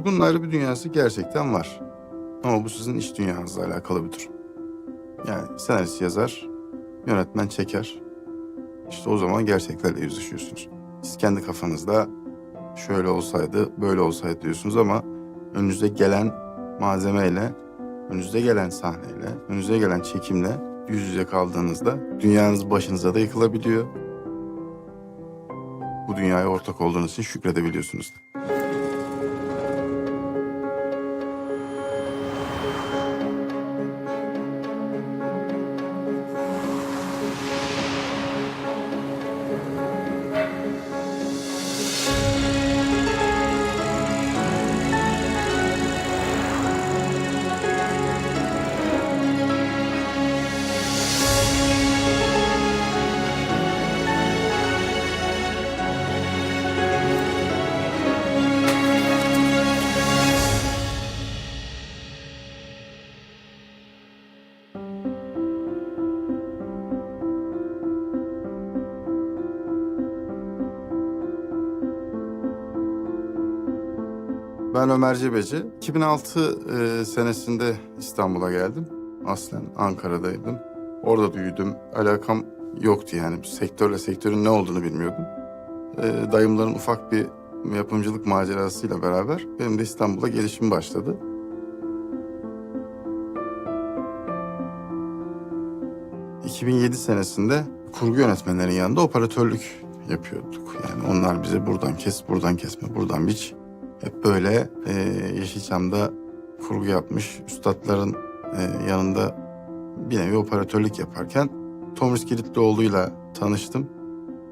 Kurgunun ayrı bir dünyası gerçekten var. Ama bu sizin iş dünyanızla alakalı bir durum. Yani senarist yazar, yönetmen çeker. İşte o zaman gerçeklerle yüzleşiyorsunuz. Siz kendi kafanızda şöyle olsaydı, böyle olsaydı diyorsunuz ama önünüze gelen malzemeyle, önünüze gelen sahneyle, önünüze gelen çekimle yüz yüze kaldığınızda dünyanız başınıza da yıkılabiliyor. Bu dünyaya ortak olduğunuz için şükredebiliyorsunuz. Ben Ömer Cebeci. 2006 e, senesinde İstanbul'a geldim. Aslen Ankara'daydım. Orada büyüdüm. Alakam yoktu yani. Sektörle sektörün ne olduğunu bilmiyordum. E, dayımların ufak bir yapımcılık macerasıyla beraber benim de İstanbul'a gelişim başladı. ...2007 senesinde kurgu yönetmenlerin yanında operatörlük yapıyorduk. Yani onlar bize buradan kes, buradan kesme, buradan biç hep böyle e, Yeşilçam'da kurgu yapmış üstadların e, yanında bir nevi operatörlük yaparken Tomris Kilitlioğlu'yla tanıştım.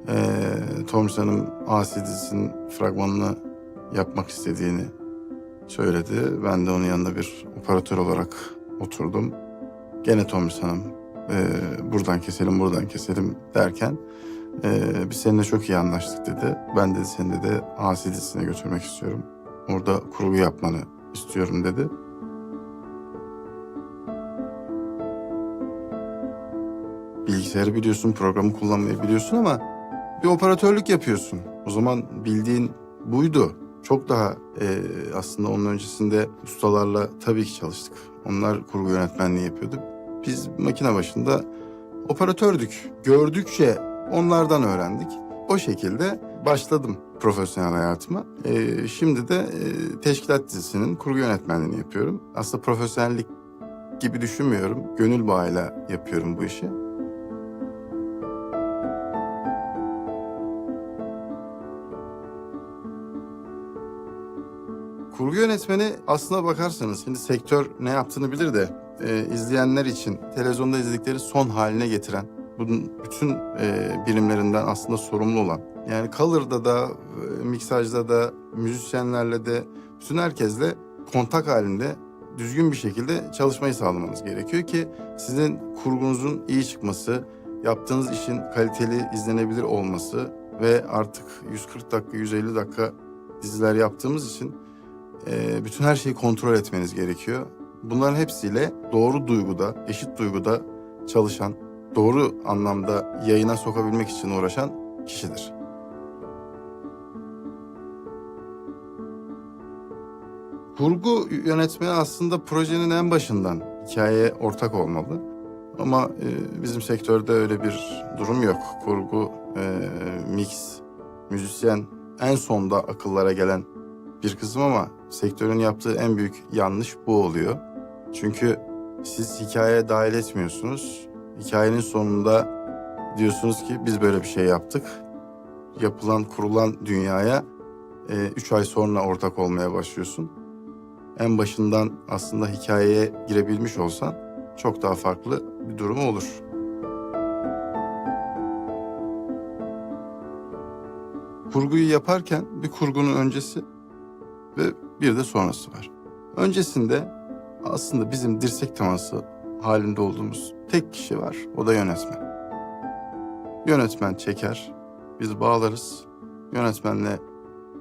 E, Tomris Hanım Asi dizisinin fragmanını yapmak istediğini söyledi. Ben de onun yanında bir operatör olarak oturdum. Gene Tomris Hanım e, buradan keselim buradan keselim derken e, biz seninle çok iyi anlaştık dedi. Ben de seni de Asi dizisine götürmek istiyorum. Orada kurgu yapmanı istiyorum dedi. Bilgisayarı biliyorsun, programı kullanmayı biliyorsun ama bir operatörlük yapıyorsun. O zaman bildiğin buydu. Çok daha e, aslında onun öncesinde ustalarla tabii ki çalıştık. Onlar kurgu yönetmenliği yapıyordu. Biz makine başında operatördük. Gördükçe onlardan öğrendik. O şekilde başladım profesyonel hayatıma. Ee, şimdi de e, Teşkilat dizisinin kurgu yönetmenliğini yapıyorum. Aslında profesyonellik gibi düşünmüyorum. Gönül bağıyla yapıyorum bu işi. Kurgu yönetmeni aslına bakarsanız şimdi sektör ne yaptığını bilir de e, izleyenler için televizyonda izledikleri son haline getiren bunun bütün e, birimlerinden aslında sorumlu olan yani color'da da e, miksajda da müzisyenlerle de bütün herkesle kontak halinde düzgün bir şekilde çalışmayı sağlamanız gerekiyor ki sizin kurgunuzun iyi çıkması, yaptığınız işin kaliteli izlenebilir olması ve artık 140 dakika 150 dakika diziler yaptığımız için e, bütün her şeyi kontrol etmeniz gerekiyor. Bunların hepsiyle doğru duyguda, eşit duyguda çalışan, doğru anlamda yayına sokabilmek için uğraşan kişidir. Kurgu yönetmeni aslında projenin en başından hikayeye ortak olmalı. Ama e, bizim sektörde öyle bir durum yok. Kurgu, e, mix, müzisyen en sonda akıllara gelen bir kısım ama sektörün yaptığı en büyük yanlış bu oluyor. Çünkü siz hikayeye dahil etmiyorsunuz. Hikayenin sonunda diyorsunuz ki biz böyle bir şey yaptık. Yapılan, kurulan dünyaya e, üç ay sonra ortak olmaya başlıyorsun. En başından aslında hikayeye girebilmiş olsan çok daha farklı bir durum olur. Kurguyu yaparken bir kurgunun öncesi ve bir de sonrası var. Öncesinde aslında bizim dirsek teması halinde olduğumuz tek kişi var. O da yönetmen. Yönetmen çeker, biz bağlarız. Yönetmenle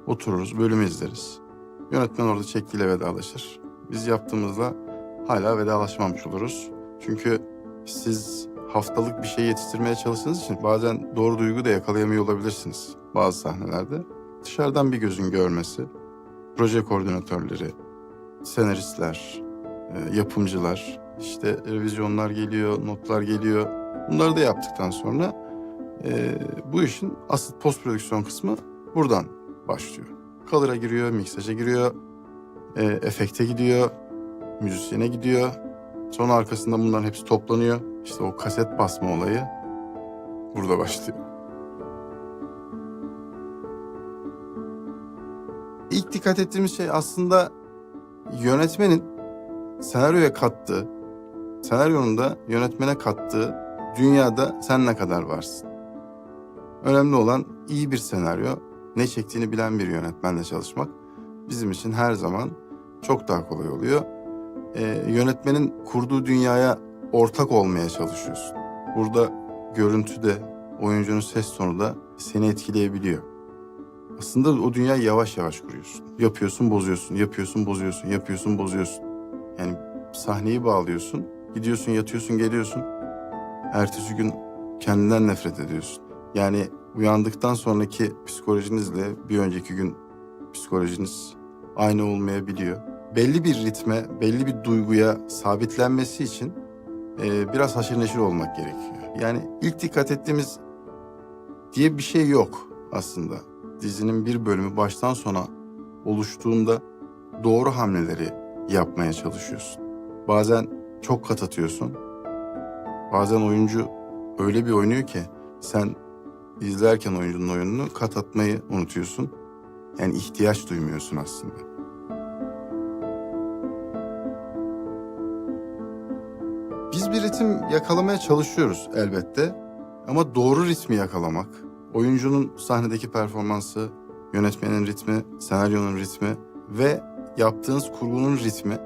otururuz, bölümü izleriz. Yönetmen orada çektiğiyle vedalaşır. Biz yaptığımızda hala vedalaşmamış oluruz. Çünkü siz haftalık bir şey yetiştirmeye çalıştığınız için bazen doğru duygu da yakalayamıyor olabilirsiniz bazı sahnelerde. Dışarıdan bir gözün görmesi, proje koordinatörleri, senaristler, e, yapımcılar, işte revizyonlar geliyor, notlar geliyor. Bunları da yaptıktan sonra e, bu işin asıl post prodüksiyon kısmı buradan başlıyor. Color'a giriyor, miksaja giriyor, e, efekte gidiyor, müzisyene gidiyor. Sonra arkasında bunların hepsi toplanıyor. İşte o kaset basma olayı burada başlıyor. İlk dikkat ettiğimiz şey aslında yönetmenin senaryoya kattığı, senaryonun da yönetmene kattığı dünyada sen ne kadar varsın. Önemli olan iyi bir senaryo, ne çektiğini bilen bir yönetmenle çalışmak bizim için her zaman çok daha kolay oluyor. Ee, yönetmenin kurduğu dünyaya ortak olmaya çalışıyorsun. Burada görüntü de, oyuncunun ses tonu da seni etkileyebiliyor. Aslında o dünyayı yavaş yavaş kuruyorsun. Yapıyorsun, bozuyorsun, yapıyorsun, bozuyorsun, yapıyorsun, bozuyorsun. Yani sahneyi bağlıyorsun, gidiyorsun, yatıyorsun, geliyorsun. Ertesi gün kendinden nefret ediyorsun. Yani uyandıktan sonraki psikolojinizle bir önceki gün psikolojiniz aynı olmayabiliyor. Belli bir ritme, belli bir duyguya sabitlenmesi için e, biraz haşır neşir olmak gerekiyor. Yani ilk dikkat ettiğimiz diye bir şey yok aslında. Dizinin bir bölümü baştan sona oluştuğunda doğru hamleleri yapmaya çalışıyorsun. Bazen çok kat atıyorsun. Bazen oyuncu öyle bir oynuyor ki sen izlerken oyuncunun oyununu kat atmayı unutuyorsun. Yani ihtiyaç duymuyorsun aslında. Biz bir ritim yakalamaya çalışıyoruz elbette. Ama doğru ritmi yakalamak, oyuncunun sahnedeki performansı, yönetmenin ritmi, senaryonun ritmi ve yaptığınız kurgunun ritmi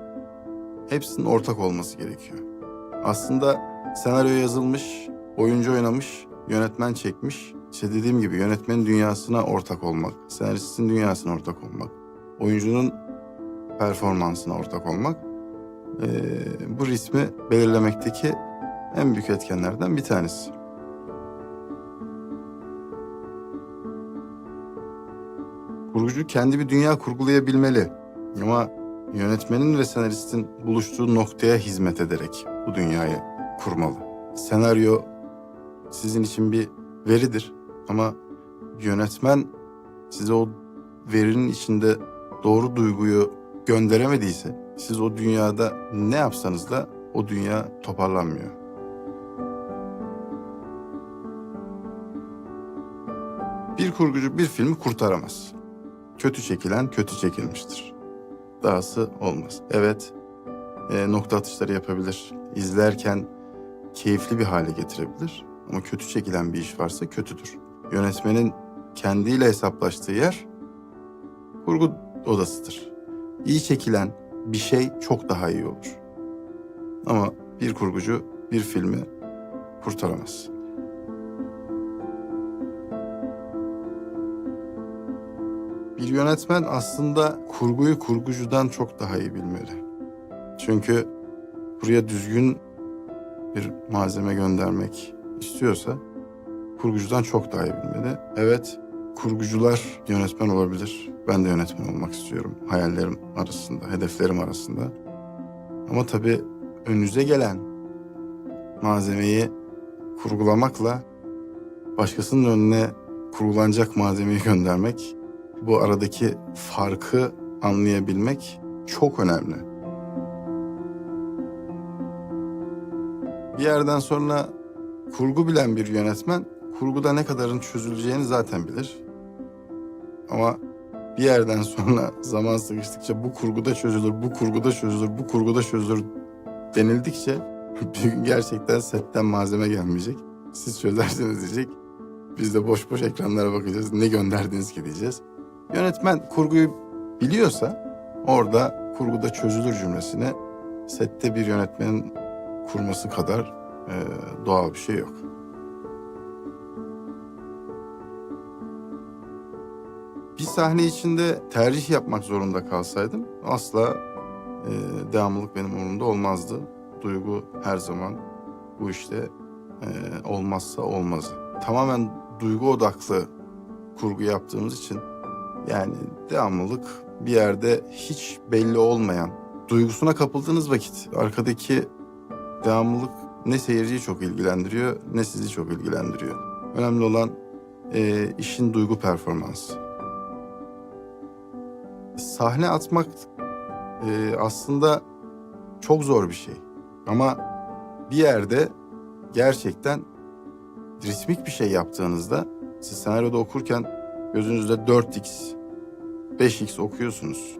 hepsinin ortak olması gerekiyor. Aslında senaryo yazılmış, oyuncu oynamış, yönetmen çekmiş. İşte dediğim gibi yönetmenin dünyasına ortak olmak, senaristin dünyasına ortak olmak, oyuncunun performansına ortak olmak eee, bu ritmi belirlemekteki en büyük etkenlerden bir tanesi. Kurgucu kendi bir dünya kurgulayabilmeli. Ama yönetmenin ve senaristin buluştuğu noktaya hizmet ederek bu dünyayı kurmalı. Senaryo sizin için bir veridir ama yönetmen size o verinin içinde doğru duyguyu gönderemediyse siz o dünyada ne yapsanız da o dünya toparlanmıyor. Bir kurgucu bir filmi kurtaramaz. Kötü çekilen kötü çekilmiştir. Dahası olmaz. Evet, e, nokta atışları yapabilir. İzlerken keyifli bir hale getirebilir. Ama kötü çekilen bir iş varsa kötüdür. Yönetmenin kendiyle hesaplaştığı yer kurgu odasıdır. İyi çekilen bir şey çok daha iyi olur. Ama bir kurgucu bir filmi kurtaramaz. Yönetmen aslında kurguyu kurgucudan çok daha iyi bilmeli. Çünkü buraya düzgün bir malzeme göndermek istiyorsa kurgucudan çok daha iyi bilmeli. Evet, kurgucular yönetmen olabilir. Ben de yönetmen olmak istiyorum. Hayallerim arasında, hedeflerim arasında. Ama tabii önünüze gelen malzemeyi kurgulamakla başkasının önüne kurgulanacak malzemeyi göndermek, bu aradaki farkı anlayabilmek çok önemli. Bir yerden sonra kurgu bilen bir yönetmen kurguda ne kadarın çözüleceğini zaten bilir. Ama bir yerden sonra zaman sıkıştıkça bu kurguda çözülür, bu kurguda çözülür, bu kurguda çözülür denildikçe bir gün gerçekten setten malzeme gelmeyecek. Siz çözersiniz diyecek. Biz de boş boş ekranlara bakacağız. Ne gönderdiniz ki diyeceğiz. Yönetmen kurguyu biliyorsa orada kurguda çözülür cümlesini sette bir yönetmenin kurması kadar e, doğal bir şey yok. Bir sahne içinde tercih yapmak zorunda kalsaydım asla e, devamlılık benim umurumda olmazdı. Duygu her zaman bu işte e, olmazsa olmazı. Tamamen duygu odaklı kurgu yaptığımız için yani devamlılık bir yerde hiç belli olmayan, duygusuna kapıldığınız vakit arkadaki devamlılık ne seyirciyi çok ilgilendiriyor ne sizi çok ilgilendiriyor. Önemli olan e, işin duygu performansı. Sahne atmak e, aslında çok zor bir şey. Ama bir yerde gerçekten ritmik bir şey yaptığınızda siz senaryoda okurken gözünüzde 4x, 5x okuyorsunuz.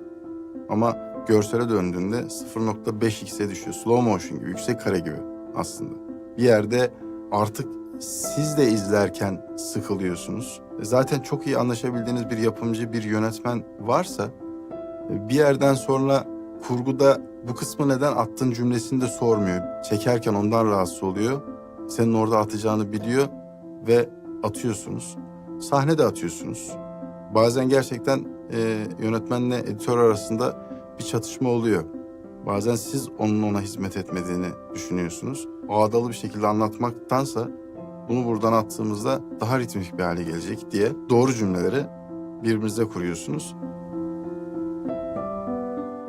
Ama görsele döndüğünde 0.5x'e düşüyor. Slow motion gibi, yüksek kare gibi aslında. Bir yerde artık siz de izlerken sıkılıyorsunuz. E, Zaten çok iyi anlaşabildiğiniz bir yapımcı, bir yönetmen varsa e, bir yerden sonra kurguda bu kısmı neden attın cümlesini de sormuyor. Çekerken ondan rahatsız oluyor. Senin orada atacağını biliyor ve atıyorsunuz. Sahne de atıyorsunuz. Bazen gerçekten e, yönetmenle editör arasında bir çatışma oluyor. Bazen siz onun ona hizmet etmediğini düşünüyorsunuz. Ağdalı bir şekilde anlatmaktansa bunu buradan attığımızda daha ritmik bir hale gelecek diye doğru cümleleri birbirinize kuruyorsunuz.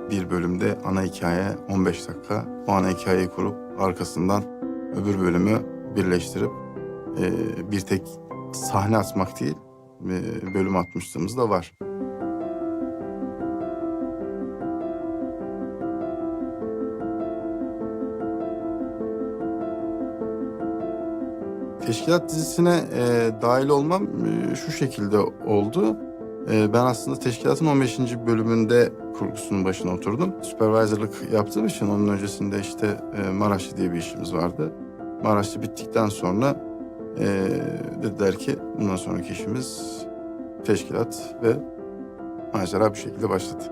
Bir bölümde ana hikaye 15 dakika. O ana hikayeyi kurup arkasından öbür bölümü birleştirip e, bir tek sahne atmak değil e, bölüm atmışlığımız da var. Teşkilat dizisine e, dahil olmam e, şu şekilde oldu. E, ben aslında teşkilatın 15. bölümünde kurgusunun başına oturdum. Supervisor'lık yaptığım için onun öncesinde işte e, Maraşlı diye bir işimiz vardı. Maraşlı bittikten sonra e, dediler ki bundan sonraki işimiz teşkilat ve macera bir şekilde başladı.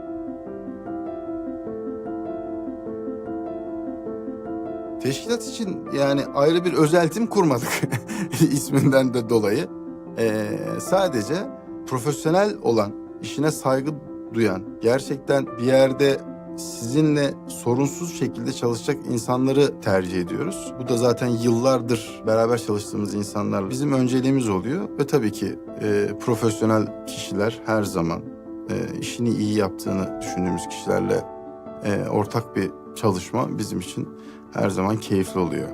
Teşkilat için yani ayrı bir özeltim kurmadık isminden de dolayı. Ee, sadece profesyonel olan, işine saygı duyan, gerçekten bir yerde sizinle sorunsuz şekilde çalışacak insanları tercih ediyoruz. Bu da zaten yıllardır beraber çalıştığımız insanlar bizim önceliğimiz oluyor. Ve tabii ki e, profesyonel kişiler her zaman e, işini iyi yaptığını düşündüğümüz kişilerle e, ortak bir çalışma bizim için her zaman keyifli oluyor.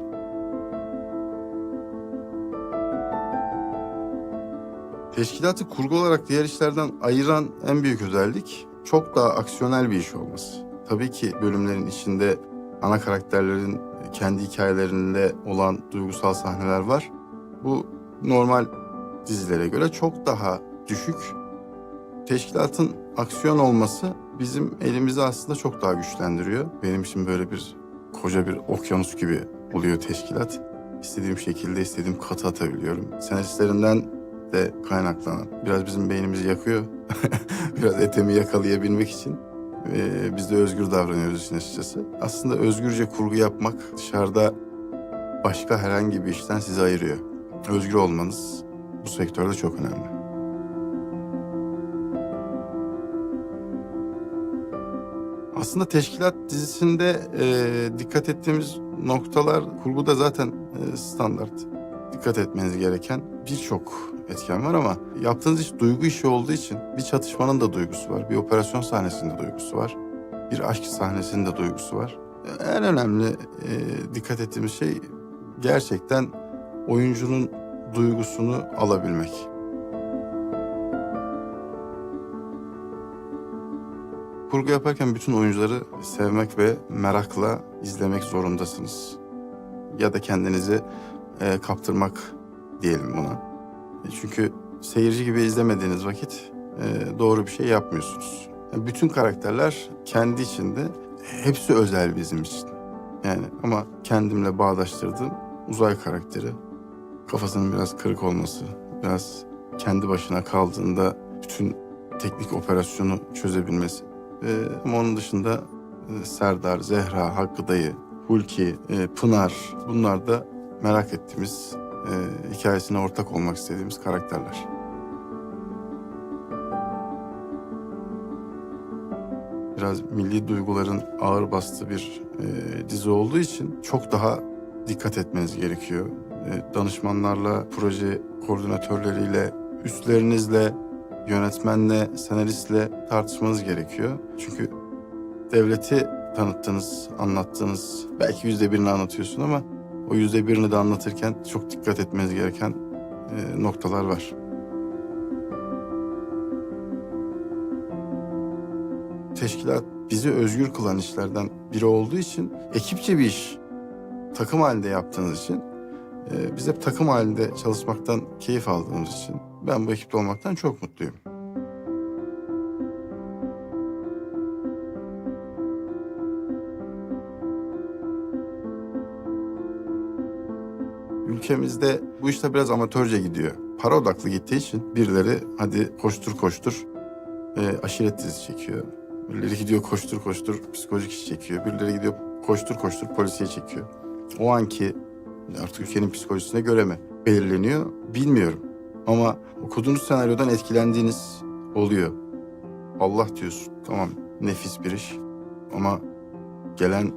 Teşkilatı kurgu olarak diğer işlerden ayıran en büyük özellik çok daha aksiyonel bir iş olması. Tabii ki bölümlerin içinde ana karakterlerin kendi hikayelerinde olan duygusal sahneler var. Bu normal dizilere göre çok daha düşük. Teşkilatın aksiyon olması bizim elimizi aslında çok daha güçlendiriyor. Benim için böyle bir koca bir okyanus gibi oluyor teşkilat. İstediğim şekilde istediğim katı atabiliyorum. Senaristlerinden de kaynaklanan biraz bizim beynimizi yakıyor. biraz etemi yakalayabilmek için e, biz de özgür davranıyoruz işin açıkçası. Aslında özgürce kurgu yapmak dışarıda başka herhangi bir işten sizi ayırıyor. Özgür olmanız bu sektörde çok önemli. Aslında Teşkilat dizisinde e, dikkat ettiğimiz noktalar kurguda zaten e, standart. Dikkat etmeniz gereken birçok etken var ama yaptığınız iş duygu işi olduğu için bir çatışmanın da duygusu var. Bir operasyon sahnesinde duygusu var. Bir aşk sahnesinde duygusu var. En önemli e, dikkat ettiğimiz şey gerçekten oyuncunun duygusunu alabilmek. Kurgu yaparken bütün oyuncuları sevmek ve merakla izlemek zorundasınız. Ya da kendinizi e, kaptırmak diyelim buna. E, Çünkü seyirci gibi izlemediğiniz vakit e, doğru bir şey yapmıyorsunuz. Yani bütün karakterler kendi içinde hepsi özel bizim için. Yani ama kendimle bağdaştırdığım uzay karakteri kafasının biraz kırık olması, biraz kendi başına kaldığında bütün teknik operasyonu çözebilmesi. Ee, ama onun dışında e, Serdar, Zehra, Hakkı Dayı, Hulki, e, Pınar bunlar da merak ettiğimiz, e, hikayesine ortak olmak istediğimiz karakterler. Biraz milli duyguların ağır bastığı bir e, dizi olduğu için çok daha dikkat etmeniz gerekiyor. E, danışmanlarla, proje koordinatörleriyle, üstlerinizle yönetmenle, senaristle tartışmanız gerekiyor. Çünkü devleti tanıttığınız, anlattığınız belki yüzde birini anlatıyorsun ama o yüzde birini de anlatırken çok dikkat etmeniz gereken e, noktalar var. Teşkilat bizi özgür kılan işlerden biri olduğu için ekipçe bir iş takım halinde yaptığınız için e, biz hep takım halinde çalışmaktan keyif aldığımız için ben bu ekipte olmaktan çok mutluyum. Ülkemizde bu işte biraz amatörce gidiyor. Para odaklı gittiği için birileri hadi koştur koştur e, aşiret dizisi çekiyor. Birileri gidiyor koştur koştur psikolojik iş çekiyor. Birileri gidiyor koştur koştur polisiye çekiyor. O anki artık ülkenin psikolojisine göre mi belirleniyor bilmiyorum. Ama okuduğunuz senaryodan etkilendiğiniz oluyor. Allah diyorsun tamam nefis bir iş ama gelen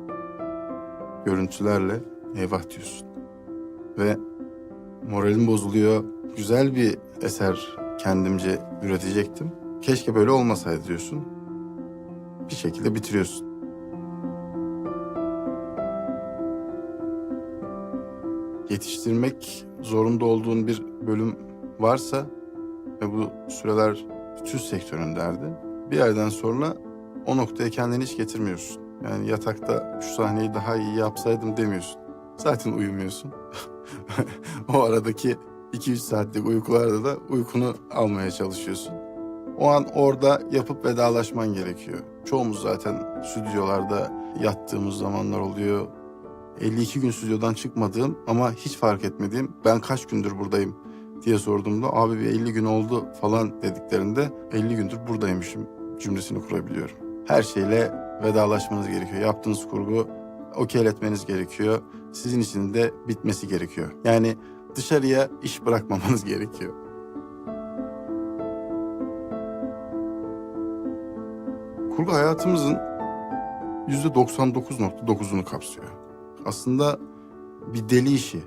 görüntülerle eyvah diyorsun. Ve moralim bozuluyor. Güzel bir eser kendimce üretecektim. Keşke böyle olmasaydı diyorsun. Bir şekilde bitiriyorsun. Yetiştirmek zorunda olduğun bir bölüm varsa ve bu süreler bütün sektörün derdi. Bir yerden sonra o noktaya kendini hiç getirmiyorsun. Yani yatakta şu sahneyi daha iyi yapsaydım demiyorsun. Zaten uyumuyorsun. o aradaki 2-3 saatlik uykularda da uykunu almaya çalışıyorsun. O an orada yapıp vedalaşman gerekiyor. Çoğumuz zaten stüdyolarda yattığımız zamanlar oluyor. 52 gün stüdyodan çıkmadığım ama hiç fark etmediğim ben kaç gündür buradayım diye sorduğumda abi bir 50 gün oldu falan dediklerinde 50 gündür buradaymışım cümlesini kurabiliyorum. Her şeyle vedalaşmanız gerekiyor. Yaptığınız kurgu okeyletmeniz gerekiyor. Sizin için de bitmesi gerekiyor. Yani dışarıya iş bırakmamanız gerekiyor. Kurgu hayatımızın %99.9'unu kapsıyor. Aslında bir deli işi.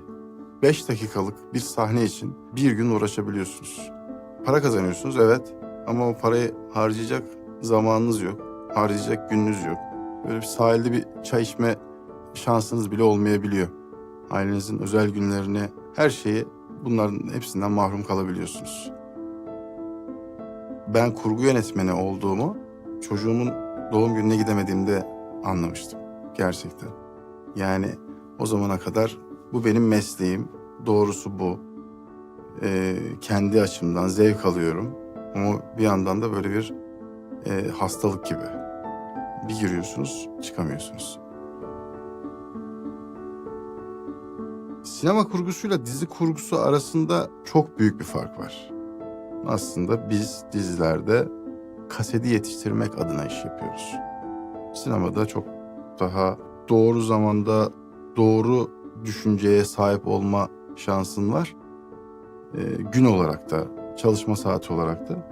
5 dakikalık bir sahne için bir gün uğraşabiliyorsunuz. Para kazanıyorsunuz evet ama o parayı harcayacak zamanınız yok. Harcayacak gününüz yok. Böyle bir sahilde bir çay içme şansınız bile olmayabiliyor. Ailenizin özel günlerini, her şeyi bunların hepsinden mahrum kalabiliyorsunuz. Ben kurgu yönetmeni olduğumu çocuğumun doğum gününe gidemediğimde anlamıştım gerçekten. Yani o zamana kadar bu benim mesleğim, doğrusu bu. Ee, kendi açımdan zevk alıyorum ama bir yandan da böyle bir e, hastalık gibi. Bir giriyorsunuz, çıkamıyorsunuz. Sinema kurgusuyla dizi kurgusu arasında çok büyük bir fark var. Aslında biz dizilerde kaseti yetiştirmek adına iş yapıyoruz. Sinemada çok daha doğru zamanda doğru düşünceye sahip olma şansın var. Ee, gün olarak da, çalışma saati olarak da.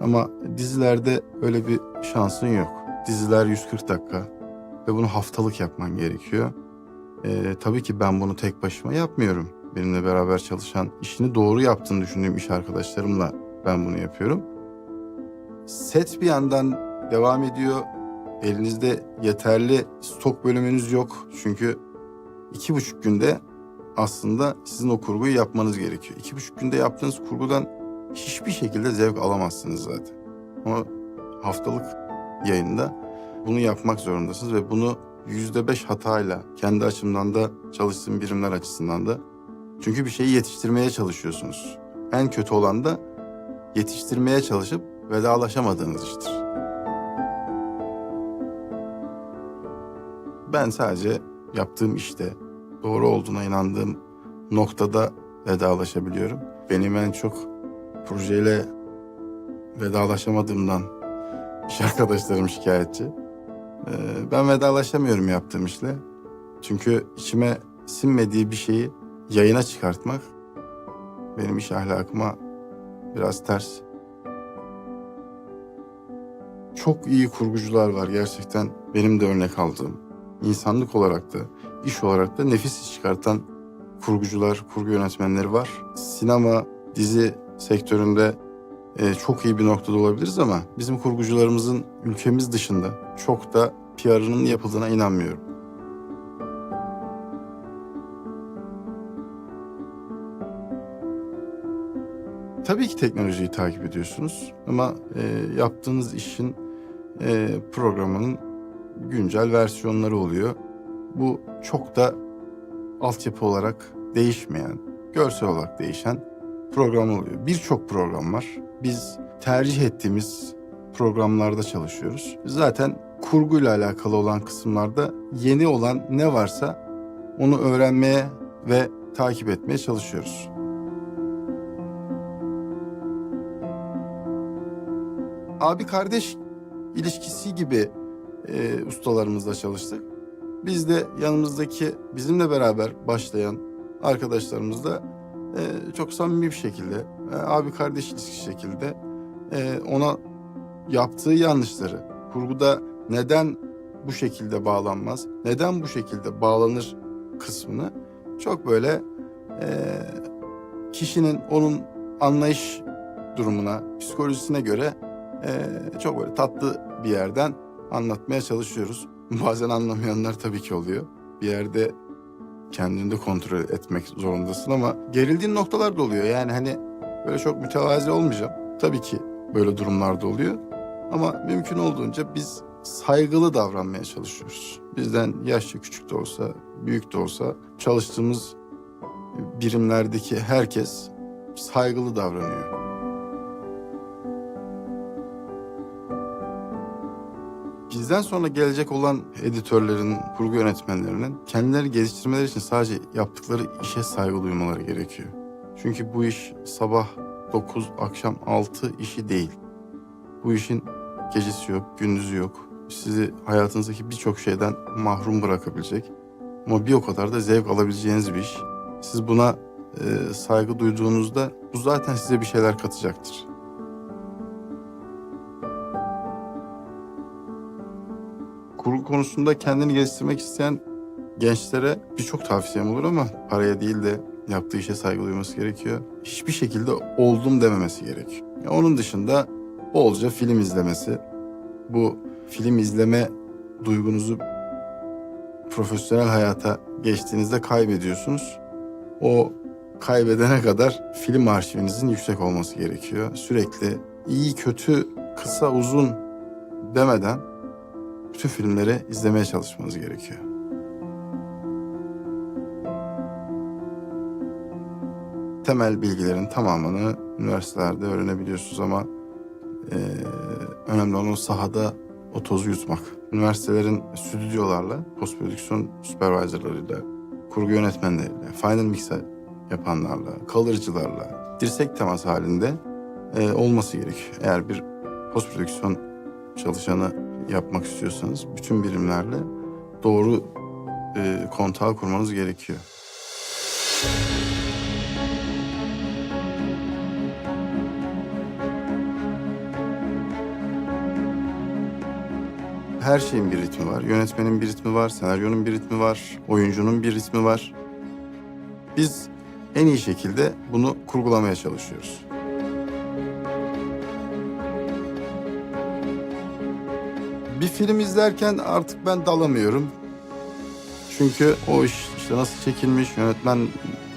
Ama dizilerde öyle bir şansın yok. Diziler 140 dakika ve bunu haftalık yapman gerekiyor. Ee, tabii ki ben bunu tek başıma yapmıyorum. Benimle beraber çalışan, işini doğru yaptığını düşündüğüm iş arkadaşlarımla ben bunu yapıyorum. Set bir yandan devam ediyor. Elinizde yeterli stok bölümünüz yok. Çünkü iki buçuk günde aslında sizin o kurguyu yapmanız gerekiyor. İki buçuk günde yaptığınız kurgudan hiçbir şekilde zevk alamazsınız zaten. Ama haftalık yayında bunu yapmak zorundasınız ve bunu yüzde beş hatayla kendi açımdan da çalıştığım birimler açısından da. Çünkü bir şeyi yetiştirmeye çalışıyorsunuz. En kötü olan da yetiştirmeye çalışıp vedalaşamadığınız iştir. Ben sadece yaptığım işte doğru olduğuna inandığım noktada vedalaşabiliyorum. Benim en çok projeyle vedalaşamadığımdan iş arkadaşlarım şikayetçi. Ee, ben vedalaşamıyorum yaptığım işle. Çünkü içime sinmediği bir şeyi yayına çıkartmak benim iş ahlakıma biraz ters. Çok iyi kurgucular var gerçekten benim de örnek aldığım. İnsanlık olarak da, iş olarak da nefis çıkartan kurgucular, kurgu yönetmenleri var. Sinema, dizi sektöründe e, çok iyi bir noktada olabiliriz ama bizim kurgucularımızın ülkemiz dışında çok da PR'ının yapıldığına inanmıyorum. Tabii ki teknolojiyi takip ediyorsunuz ama e, yaptığınız işin e, programının güncel versiyonları oluyor. Bu çok da altyapı olarak değişmeyen, görsel olarak değişen program oluyor. Birçok program var. Biz tercih ettiğimiz programlarda çalışıyoruz. Zaten kurguyla alakalı olan kısımlarda yeni olan ne varsa onu öğrenmeye ve takip etmeye çalışıyoruz. Abi kardeş ilişkisi gibi e, ustalarımızla çalıştık. Biz de yanımızdaki bizimle beraber başlayan arkadaşlarımızla e, çok samimi bir şekilde, e, abi kardeş ilişkisi şekilde e, ona yaptığı yanlışları, kurguda neden bu şekilde bağlanmaz, neden bu şekilde bağlanır kısmını çok böyle e, kişinin onun anlayış durumuna, psikolojisine göre e, çok böyle tatlı bir yerden anlatmaya çalışıyoruz. Bazen anlamayanlar tabii ki oluyor. Bir yerde kendini de kontrol etmek zorundasın ama gerildiğin noktalar da oluyor. Yani hani böyle çok mütevazi olmayacağım. Tabii ki böyle durumlarda oluyor. Ama mümkün olduğunca biz saygılı davranmaya çalışıyoruz. Bizden yaşça küçük de olsa, büyük de olsa çalıştığımız birimlerdeki herkes saygılı davranıyor. Bizden sonra gelecek olan editörlerin, kurgu yönetmenlerinin kendileri geliştirmeleri için sadece yaptıkları işe saygı duymaları gerekiyor. Çünkü bu iş sabah 9, akşam 6 işi değil. Bu işin gecesi yok, gündüzü yok. Sizi hayatınızdaki birçok şeyden mahrum bırakabilecek. Ama bir o kadar da zevk alabileceğiniz bir iş. Siz buna e, saygı duyduğunuzda bu zaten size bir şeyler katacaktır. Kurgu konusunda kendini geliştirmek isteyen gençlere birçok tavsiyem olur ama paraya değil de yaptığı işe saygı duyması gerekiyor. Hiçbir şekilde oldum dememesi gerekiyor. Ya Onun dışında bolca film izlemesi. Bu film izleme duygunuzu profesyonel hayata geçtiğinizde kaybediyorsunuz. O kaybedene kadar film arşivinizin yüksek olması gerekiyor. Sürekli iyi, kötü, kısa, uzun demeden bütün filmleri izlemeye çalışmanız gerekiyor. Temel bilgilerin tamamını üniversitelerde öğrenebiliyorsunuz ama eee, önemli olan sahada o tozu yutmak. Üniversitelerin stüdyolarla, post prodüksiyon supervisorlarıyla, kurgu yönetmenleriyle, final mixer yapanlarla, kalıcılarla dirsek temas halinde eee, olması gerekiyor. Eğer bir post prodüksiyon çalışanı yapmak istiyorsanız bütün birimlerle doğru e, kontağı kurmanız gerekiyor. Her şeyin bir ritmi var. Yönetmenin bir ritmi var, senaryonun bir ritmi var, oyuncunun bir ritmi var. Biz en iyi şekilde bunu kurgulamaya çalışıyoruz. Bir film izlerken artık ben dalamıyorum. Çünkü o iş işte nasıl çekilmiş, yönetmen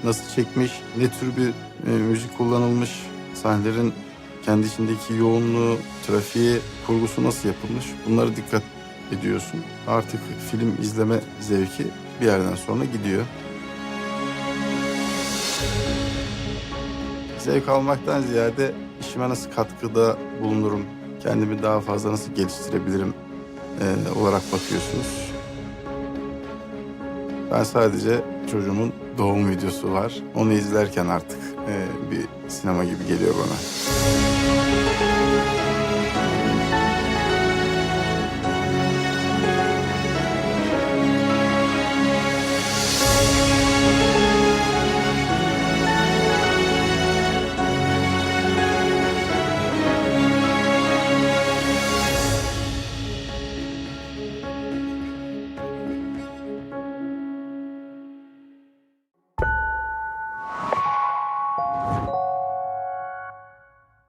nasıl çekmiş, ne tür bir e, müzik kullanılmış, sahnelerin kendi içindeki yoğunluğu, trafiği, kurgusu nasıl yapılmış bunlara dikkat ediyorsun. Artık film izleme zevki bir yerden sonra gidiyor. Zevk almaktan ziyade işime nasıl katkıda bulunurum, kendimi daha fazla nasıl geliştirebilirim e, olarak bakıyorsunuz. Ben sadece çocuğumun doğum videosu var. Onu izlerken artık e, bir sinema gibi geliyor bana.